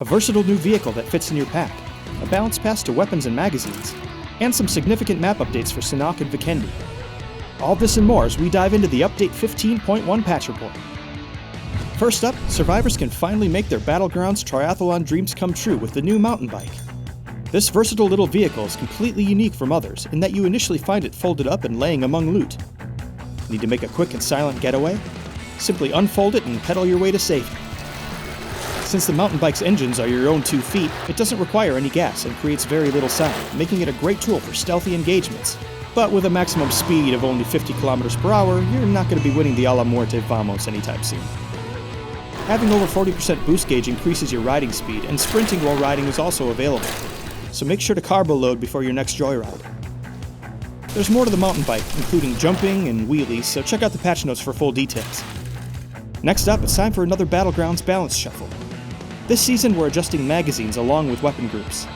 a versatile new vehicle that fits in your pack, a balanced pass to weapons and magazines, and some significant map updates for Sanhok and Vikendi. All this and more as we dive into the Update 15.1 patch report. First up, survivors can finally make their Battlegrounds triathlon dreams come true with the new mountain bike. This versatile little vehicle is completely unique from others in that you initially find it folded up and laying among loot. Need to make a quick and silent getaway? Simply unfold it and pedal your way to safety. Since the mountain bike's engines are your own two feet, it doesn't require any gas and creates very little sound, making it a great tool for stealthy engagements. But with a maximum speed of only 50 kilometers per hour, you're not going to be winning the A Muerte Vamos anytime soon. Having over 40% boost gauge increases your riding speed, and sprinting while riding is also available. So make sure to carbo load before your next joyride. There's more to the mountain bike, including jumping and wheelies, so check out the patch notes for full details. Next up, it's time for another Battlegrounds balance shuffle. This season, we're adjusting magazines along with weapon groups.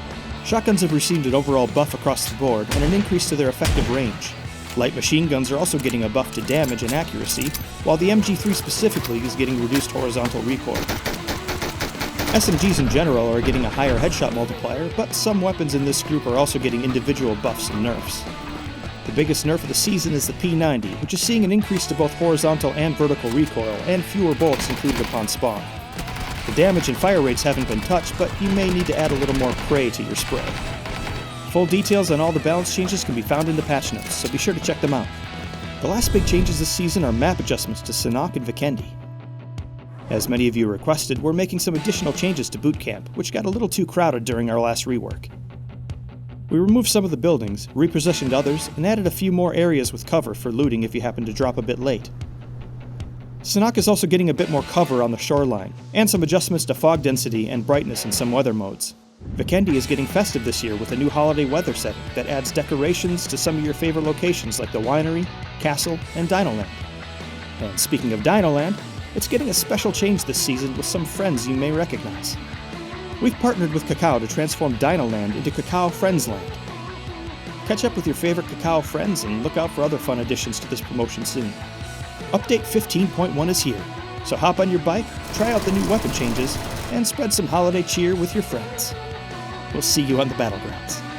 Shotguns have received an overall buff across the board and an increase to their effective range. Light machine guns are also getting a buff to damage and accuracy, while the MG3 specifically is getting reduced horizontal recoil. SMGs in general are getting a higher headshot multiplier, but some weapons in this group are also getting individual buffs and nerfs. The biggest nerf of the season is the P90, which is seeing an increase to both horizontal and vertical recoil, and fewer bullets included upon spawn. The damage and fire rates haven't been touched, but you may need to add a little more prey to your spray. Full details on all the balance changes can be found in the patch notes, so be sure to check them out. The last big changes this season are map adjustments to Sanhok and Vikendi. As many of you requested, we're making some additional changes to Boot Camp, which got a little too crowded during our last rework. We removed some of the buildings, repositioned others, and added a few more areas with cover for looting if you happen to drop a bit late. Sanhok is also getting a bit more cover on the shoreline, and some adjustments to fog density and brightness in some weather modes. Vikendi is getting festive this year with a new holiday weather setting that adds decorations to some of your favorite locations like the winery, castle, and Dinoland. And speaking of Dinoland, it's getting a special change this season with some friends you may recognize. We've partnered with Kakao to transform Dinoland into Kakao Friendsland. Catch up with your favorite Kakao friends and look out for other fun additions to this promotion soon. Update 15.1 is here, so hop on your bike, try out the new weapon changes, and spread some holiday cheer with your friends. We'll see you on the battlegrounds.